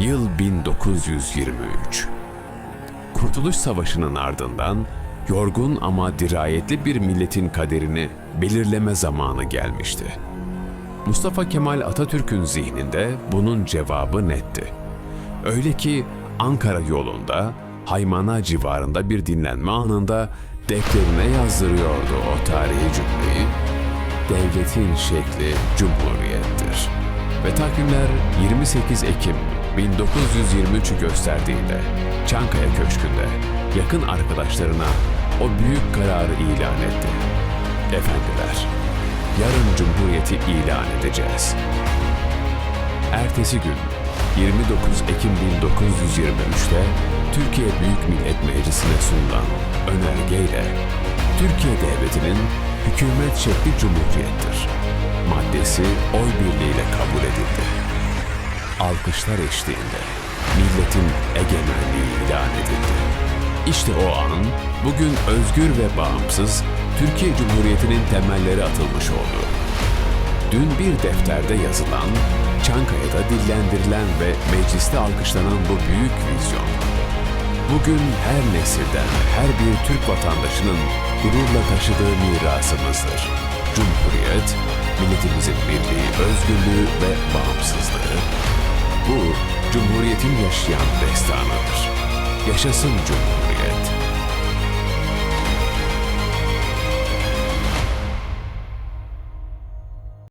Yıl 1923. Kurtuluş Savaşı'nın ardından yorgun ama dirayetli bir milletin kaderini belirleme zamanı gelmişti. Mustafa Kemal Atatürk'ün zihninde bunun cevabı netti. Öyle ki Ankara yolunda, Haymana civarında bir dinlenme anında defterine yazdırıyordu o tarihi cümleyi. Devletin şekli cumhuriyettir. Ve takvimler 28 Ekim 1923'ü gösterdiğinde Çankaya Köşkü'nde yakın arkadaşlarına o büyük kararı ilan etti. Efendiler, yarın Cumhuriyeti ilan edeceğiz. Ertesi gün 29 Ekim 1923'te Türkiye Büyük Millet Meclisi'ne sunulan önergeyle Türkiye Devleti'nin hükümet şekli cumhuriyettir. Maddesi oy birliğiyle kabul edildi. Alkışlar eşliğinde milletin egemenliği ilan edildi. İşte o an bugün özgür ve bağımsız Türkiye Cumhuriyeti'nin temelleri atılmış oldu. Dün bir defterde yazılan, Çankaya'da dillendirilen ve mecliste alkışlanan bu büyük vizyon, bugün her nesilden her bir Türk vatandaşının gururla taşıdığı mirasımızdır. Cumhuriyet, milletimizin birliği, özgürlüğü ve bağımsızlığı. Bu, Cumhuriyet'in yaşayan destanıdır. Yaşasın Cumhuriyet!